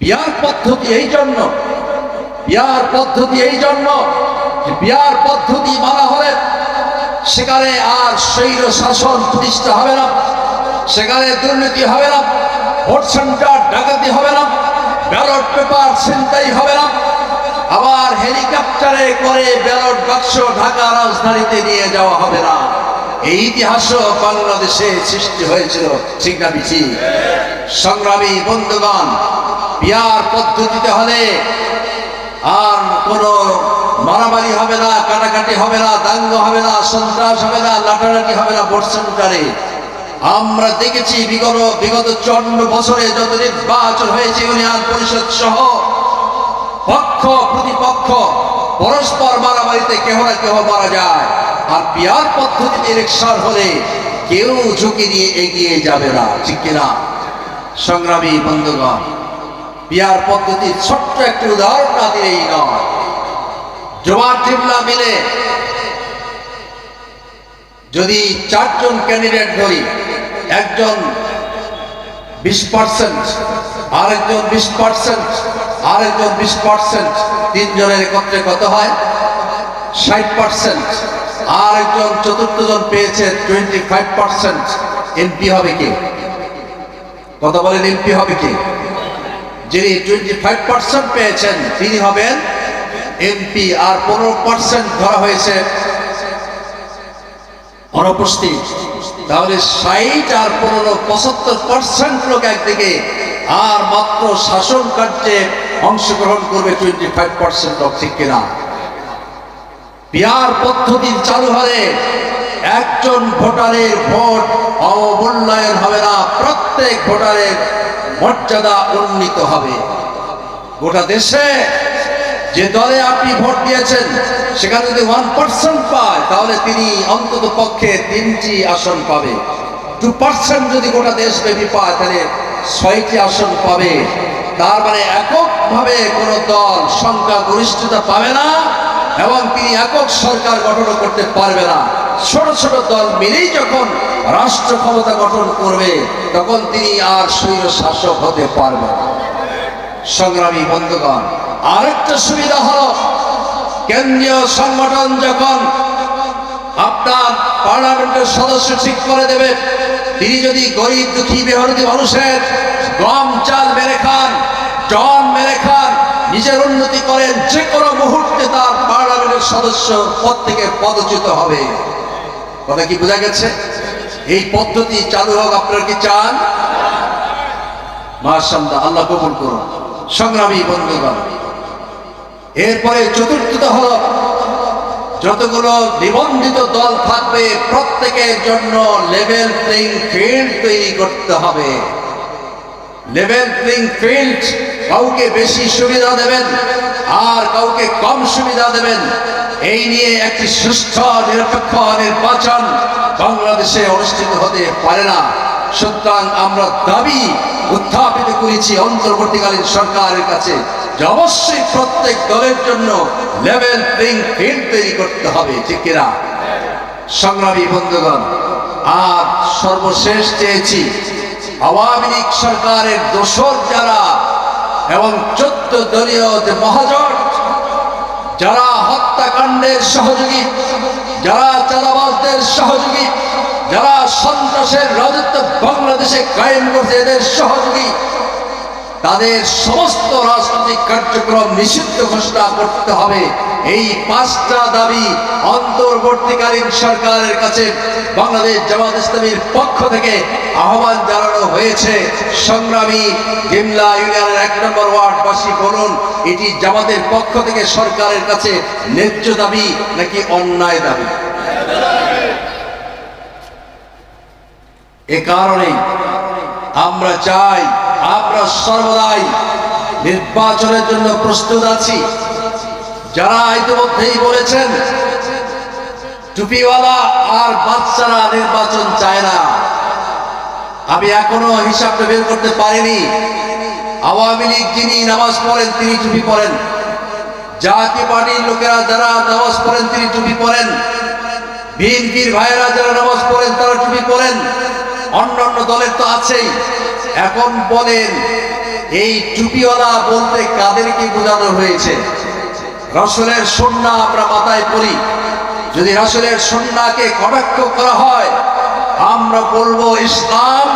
বিয়ার পদ্ধতি এই জন্য। বিয়ার পদ্ধতি এই জন্য বিয়ার পদ্ধতি মানা হলে সেখানে আর স্বৈর শাসন প্রতিষ্ঠা হবে না। সেখানে দুর্নীতি হবে না। ভোট সেন্টার ডাকাতি হবে না। ব্যালট পেপার ছিনতাই হবে না। আবার হেলিকপ্টারে করে ব্যালট বাক্স ঢাকা রাজধানীতে নিয়ে যাওয়া হবে না। এই ইতিহাসও বাংলাদেশে সৃষ্টি হয়েছিল। ঠিক সংগ্রামী বন্ধুগণ বিয়ার পদ্ধতিতে হলে আর কোনো মারামারি হবে না, কাটাকাটি হবে না, দাঙ্গ হবে না, সন্ত্রাস হবে না, লাটালাটি হবে না সেন্টারে। আমরা দেখেছি বিগত বিগত চন্ন বছরে যত নির্বাচন হয়েছে, ইউনিয়ন পরিষদ সহ পক্ষ, প্রতিপক্ষ পরস্পর মারামারিতে কেহ না কেহ মারা যায়। আর বিয়ার পদ্ধতিতে ইলেকশন হলে কেউ ঝুঁকি নিয়ে এগিয়ে যাবে না, ঠিক কিনা? সংগ্রামী বন্ধুগণ বিয়ার পদ্ধতি ছোট্ট একটি উদাহরণ না দিলেই নয়। জোয়ার টিমলা মিলে যদি চারজন ক্যান্ডিডেট ধরি একজন বিশ পার্সেন্ট আরেকজন বিশ পার্সেন্ট আরেকজন বিশ পার্সেন্ট তিনজনের একত্রে কত হয়? ষাট পার্সেন্ট আর একজন চতুর্থ জন পেয়েছে টোয়েন্টি ফাইভ পার্সেন্ট এমপি হবে কে? কথা বলেন, এমপি হবে কে? যিনি টোয়েন্টি ফাইভ পার্সেন্ট পেয়েছেন, তিনি হবেন এমপি আর পনেরো পার্সেন্ট ধরা হয়েছে। অনুপস্থিত। তাহলে ষাট আর পনেরো, পঁচাত্তর পার্সেন্ট লোক একদিকে, আর মাত্র শাসন কার্যে অংশগ্রহণ করবে টোয়েন্টি ফাইভ পার্সেন্ট লোক, ঠিক কিনা? বিহার পদ্ধতি চালু হলে একজন ভোটারের ভোট অবমূল্যায়ন হবে না, প্রত্যেক ভোটারের মর্যাদা উন্নীত হবে। গোটা দেশে যে দলে আপনি ভোট দিয়েছেন, সেখানে যদি ওয়ান পার্সেন্ট পায়, তাহলে তিনি অন্তত পক্ষে তিনটি আসন পাবে। টু পার্সেন্ট যদি গোটা দেশ দেশব্যাপী পায়, তাহলে ছয়টি আসন পাবে। তার মানে এককভাবে কোনো দল সংখ্যা গরিষ্ঠতা পাবে না, এবং তিনি একক সরকার গঠন করতে পারবে না। ছোট ছোট দল মিলেই যখন রাষ্ট্র ক্ষমতা গঠন করবে, তখন তিনি আর স্বৈর শাসক হতে পারবে না। সংগ্রামী বন্ধুগণ, আরেকটা সুবিধা হলো, কেন্দ্রীয় সংগঠন যখন আপনার পার্লামেন্টের সদস্য ঠিক করে দেবে, তিনি যদি গরিব, দুঃখী, বেহরদি মানুষের গম, চাল মেরে খান জন মেরে খান, নিজের উন্নতি করেন, যে কোনো মুহূর্তে তার পার্লামেন্টের সদস্য পদ থেকে পদচ্যুত হবে। কথা কি বোঝা গেছে? এই পদ্ধতি চালু হোক, আপনারা কি চান? মাশাল্লাহ আল্লাহ কবুল করুন। সংগ্রামী বন্ধুগণ, এরপরে চতুর্থত হল, যতগুলো নিবন্ধিত দল থাকবে, প্রত্যেকের জন্য লেভেল প্লেইং ফিল্ড তৈরি করতে হবে। লেভেল প্লেইং ফিল্ড কাউকে বেশি সুবিধা দেবেন, আর কাউকে কম সুবিধা দেবেন। এই নিয়ে একটি সুস্থ নিরপেক্ষ নির্বাচন বাংলাদেশে অনুষ্ঠিত হতে পারে না। সুতরাং আমরা দাবি উত্থাপিত করেছি অন্তর্বর্তীকালীন সরকারের কাছে যে অবশ্যই প্রত্যেক দলের জন্য লেভেল প্লেইং ফিল্ড তৈরি করতে হবে, ঠিক কিনা? সংগ্রামী বন্ধুগণ আর সর্বশেষ চেয়েছি আওয়ামী লীগ সরকারের দোসর যারা এবং চোদ্দ দলীয় যে মহাজোট যারা হত্যাকাণ্ডের সহযোগী, যারা চাঁদাবাজদের সহযোগী, যারা সন্ত্রাসের রাজত্ব বাংলাদেশে কায়েম করছে এদের সহযোগী, তাদের সমস্ত রাজনৈতিক কার্যক্রম নিষিদ্ধ ঘোষণা করতে হবে। এই পাঁচটা দাবি অন্তর্বর্তীকালীন সরকারের কাছে বাংলাদেশ জামাত ইসলামীর পক্ষ থেকে আহ্বান জানানো হয়েছে। সংগ্রামী জিমলা ইউনিয়নের এক নম্বর ওয়ার্ডবাসী বলুন, এটি জামাতের পক্ষ থেকে সরকারের কাছে ন্যায্য দাবি নাকি অন্যায় দাবি? এ কারণেই আমরা চাই, আমরা সর্বদাই নির্বাচনের জন্য প্রস্তুত আছি। যারা ইতিমধ্যেই বলেছেন, টুপিওয়ালা আর বাচ্চারা নির্বাচন চায় না। আমি এখনও হিসাবটা বের করতে পারিনি। আওয়ামী লীগ যিনি নামাজ পড়েন, তিনি টুপি পরেন। জাতীয় পার্টির লোকেরা যারা নামাজ পড়েন, তিনি টুপি পরেন। বিএনপির ভাইয়েরা যারা নামাজ পড়েন, তারা টুপি পরেন। অন্য অন্য দলের তো আছেই। এখন বলেন, এই টুপিওয়ালা বলতে কাদেরকে বোঝানো হয়েছে? রসুলের সন্না আমরা মাথায় পড়ি। যদি রসুলের সন্নাকে কটাক্ষ করা হয়, আমরা বলব ইসলাম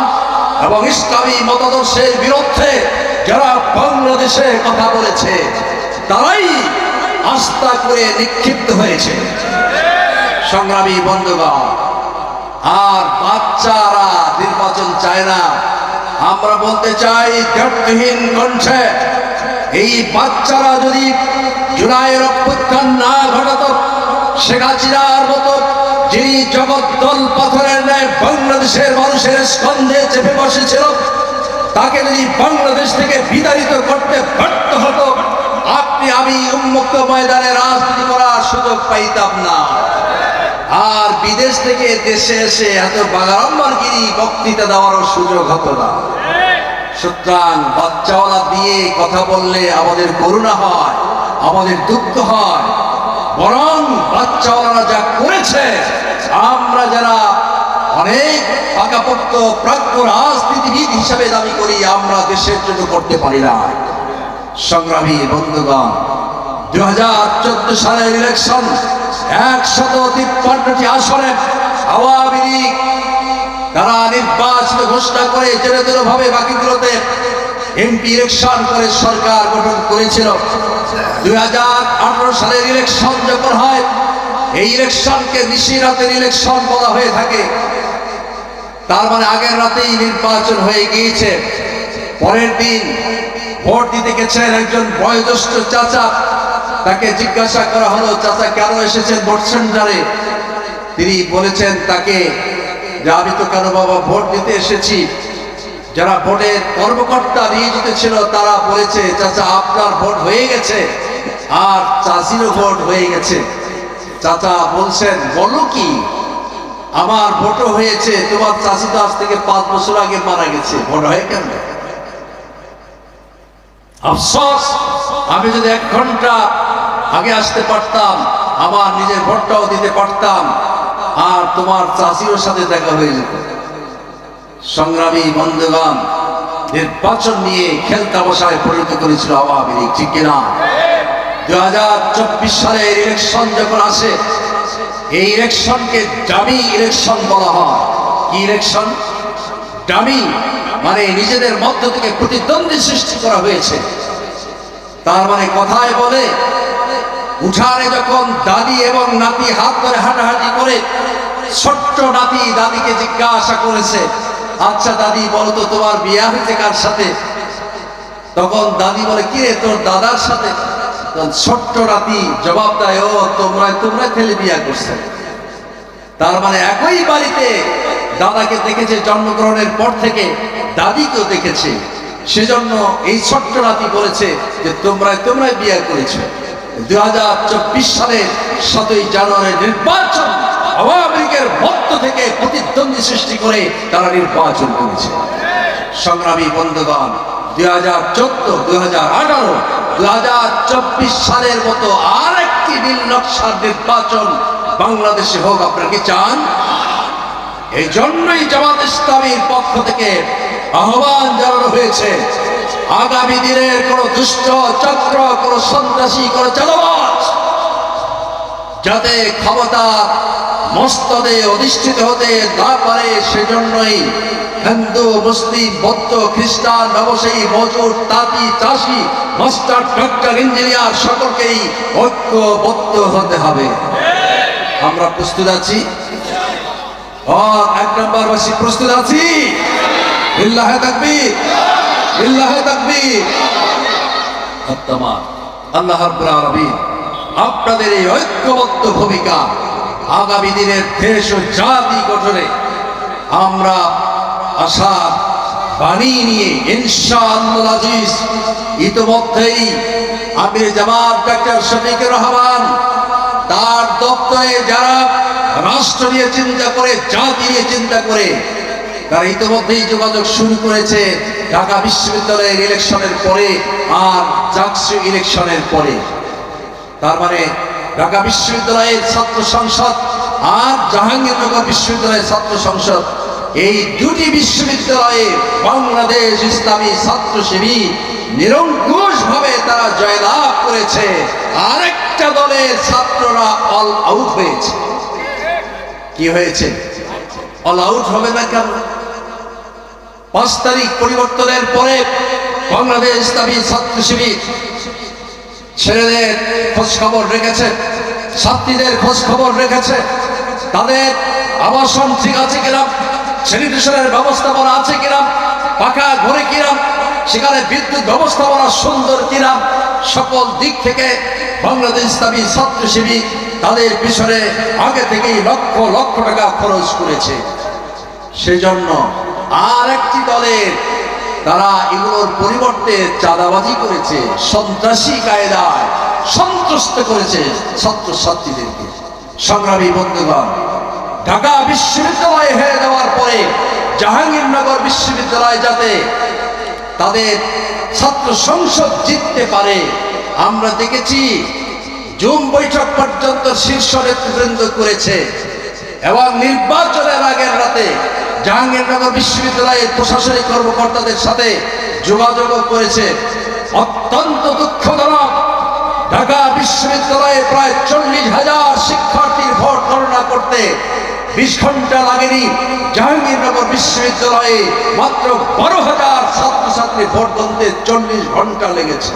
এবং ইসলামী মতাদর্শের বিরুদ্ধে যারা বাংলাদেশে কথা বলেছে, তারাই আস্থা করে নিক্ষিপ্ত হয়েছে। সংগ্রামী বন্ধুগণ, আর বাচ্চারা নির্বাচন চায় না। আমরা বলতে চাই দ্রব্যহীন কণ্ঠে, এই বাচ্চারা যদি জুলাইয়ের অভ্যুত্থান না ঘটাত শেখ হাসিনার মতো যিনি জগদ্দল পাথরের ন্যায় বাংলাদেশের মানুষের স্কন্ধে চেপে বসেছিল, তাকে যদি বাংলাদেশ থেকে বিতাড়িত করতে ব্যর্থ হতো, আপনি আমি উন্মুক্ত ময়দানে রাজনীতি করার সুযোগ পাইতাম না। আর বিদেশ থেকে দেশে এসে এত বাগাড়ম্বরগিরি বক্তৃতা দেওয়ারও সুযোগ হতো না। সুতরাং বাচ্চাওয়ালা দিয়ে কথা বললে আমাদের করুণা হয়। আমাদের দুঃখ হয়। বরং বাচ্চাওয়ালারা যা করেছে, আমরা যারা অনেক পাকাপোক্ত, প্রাজ্ঞ রাজনীতিবিদ হিসাবে দাবি করি, আমরা দেশের জন্য করতে পারি না। সংগ্রামী বন্ধুগণ দু হাজার চোদ্দ সালের ইলেকশন একশত তিপ্পান্নটি আসনে আওয়ামী লীগ তারা নির্বাচিত ঘোষণা করে জেনে ভাবে বাকিগুলোতে এমপি ইলেকশন করে সরকার গঠন করেছিল। দুই হাজার আঠারো সালের ইলেকশন যখন হয়, এই ইলেকশনকে নিশি রাতের ইলেকশন বলা হয়ে থাকে। তার মানে আগের রাতেই নির্বাচন হয়ে গিয়েছে। পরের দিন ভোট দিতে গেছেন একজন বয়োজ্যেষ্ঠ চাচা। তাকে জিজ্ঞাসা করা হলো, চাচা, কেন এসেছেন ভোট সেন্টারে? তিনি বলেছেন, তাকে যে আমি তো কেন বাবা ভোট দিতে এসেছি যারা ভোটের কর্মকর্তা নিয়োজিত ছিল, তারা বলেছে, চাচা, আপনার ভোট হয়ে গেছে আর চাষিরও ভোট হয়ে গেছে। চাচা বলছেন, বলো কি? আমার ভোটও হয়েছে, তোমার চাষি তো আজ থেকে পাঁচ বছর আগে মারা গেছে। ভোট হয়ে কেন? আফসোস, আমি যদি এক ঘণ্টা আগে আসতে পারতাম, আমার নিজের ভোটটাও দিতে পারতাম, আর তোমার চাষির সাথে দেখা হয়ে যেত। সংগ্রামী বন্ধুগণ, নির্বাচন নিয়ে খেলতা বসায় পরিণত করেছিল আওয়ামী লীগ, ঠিক কিনা? দু হাজার চব্বিশ সালের ইলেকশন যখন আসে, এই ইলেকশনকে ডামি ইলেকশন বলা হয়। কি ইলেকশন ডামি মানে নিজেদের মধ্য থেকে প্রতিদ্বন্দ্বী সৃষ্টি করা হয়েছে। তার মানে কথায় বলে, উঠানে যখন দাদি এবং নাতি হাত ধরে হাঁটাহাঁটি করে, ছোট্ট নাতি দাদিকে জিজ্ঞাসা করেছে আচ্ছা দাদি বলো তো তোমার বিয়া হয়েছে কার সাথে? তখন দাদি বলে, কি রে তোর দাদার সাথে? ছোট্ট নাতি জবাব দেয়, ও, তোমরা তোমরা ছেলে বিয়া করছে। তার মানে একই বাড়িতে দাদাকে দেখেছে, জন্মগ্রহণের পর থেকে দাদিকেও দেখেছে। সেজন্য এই ছোট্ট নাতি বলেছে যে তোমরা তোমরাই বিয়ে করেছ। দু হাজার চব্বিশ সালের সাতই জানুয়ারির নির্বাচন আওয়ামী লীগের মধ্য থেকে প্রতিদ্বন্দ্বী সৃষ্টি করে তারা নির্বাচন করেছে। সংগ্রামী বন্ধুগণ, দুই হাজার চোদ্দ, দুই হাজার আঠারো, দুই হাজার চব্বিশ সালের মতো আরেকটি নীল নকশার নির্বাচন বাংলাদেশে হোক, আপনারা কি চান? এই জন্যই জামাত ইসলামীর পক্ষ থেকে আহ্বান জানানো হয়েছে, আগামী দিনের কোন দুষ্ট চক্র, কোন সন্ত্রাসী, কোন চালাবাজ যাতে ক্ষমতা মস্তদে অধিষ্ঠিত হতে না পারে সেজন্যই হিন্দু, মুসলিম, বৌদ্ধ, খ্রিস্টান, ব্যবসায়ী, মজুর, তাঁতি, চাষি, মাস্টার, ডক্টর, ইঞ্জিনিয়ার সকলকেই ঐক্যবদ্ধ হতে হবে। আমরা প্রস্তুত আছি? এক নম্বর বাসী প্রস্তুত আছি? ইল্লাহে তাকবীর। ইল্লাহে আত্মা আল্লাহ আপনাদের এই ঐক্যবদ্ধ ভূমিকা আগামী দিনের দেশ ও জাতি গঠনে আমরা আশা বাণী নিয়ে ইনশাআল্লাহ আজিজ, ইতিমধ্যেই আমির জামাত ডাক্তার শফিকুর রহমান তার দপ্তরে যারা রাষ্ট্র নিয়ে চিন্তা করে, জাতি নিয়ে চিন্তা করে, তারা ইতিমধ্যেই যোগাযোগ শুরু করেছে ঢাকা বিশ্ববিদ্যালয়ের ইলেকশনের পরে আর জাকসু ইলেকশনের পরে। তার মানে ঢাকা বিশ্ববিদ্যালয়ের ছাত্র সংসদ আর জাহাঙ্গীরনগর বিশ্ববিদ্যালয়ের ছাত্র সংসদ, এই দুটি বিশ্ববিদ্যালয়ে বাংলাদেশ ইসলামী ছাত্র শিবির নিরঙ্কুশ ভাবে তারা জয়লাভ করেছে। আরেকটা দলের ছাত্ররা অল আউট হয়েছে। কি হয়েছে? অল আউট হবে না কেন? পাঁচ তারিখ পরিবর্তনের পরে বাংলাদেশ ইসলামী ছাত্র শিবির ছেলেদের খোঁজ খবর রেখেছে, ছাত্রীদের খোঁজ খবর রেখেছে। তাদের আবাসন ঠিক আছে কিনা? স্যানিটেশনের ব্যবস্থাপনা আছে কিনা? পাকা ঘরে কিনা? সেখানে বিদ্যুৎ ব্যবস্থাপনা সুন্দর কিনা? সকল দিক থেকে বাংলাদেশ ইসলামী ছাত্র শিবির তাদের পিছনে আগে থেকেই লক্ষ লক্ষ টাকা খরচ করেছে। সেজন্য আর একটি দলের তারা এগুলোর পরিবর্তে চাঁদাবাজি করেছে, সন্ত্রাসী কায়দায় সন্ত্রস্ত করেছে ছাত্র ছাত্রীদেরকে সংগ্রামী বন্ধুগণ, ঢাকা বিশ্ববিদ্যালয়ে হেরে যাওয়ার পরে জাহাঙ্গীরনগর বিশ্ববিদ্যালয় যাতে তাদের ছাত্র সংসদ জিততে পারে, আমরা দেখেছি জুম বৈঠক পর্যন্ত শীর্ষ নেতৃবৃন্দ করেছে। এবং নির্বাচনের আগের রাতে জাহাঙ্গীরনগর বিশ্ববিদ্যালয়ের প্রশাসনিক কর্মকর্তাদের সাথে যোগাযোগ করেছে। অত্যন্ত দুঃখজনক, ঢাকা বিশ্ববিদ্যালয়ে প্রায় চল্লিশ হাজার শিক্ষার্থীর ভোট গণনা করতে বিশ ঘণ্টা লাগেনি। জাহাঙ্গীরনগর বিশ্ববিদ্যালয়ে মাত্র বারো হাজার ছাত্রছাত্রী ভোট গণতে চল্লিশ ঘণ্টা লেগেছে।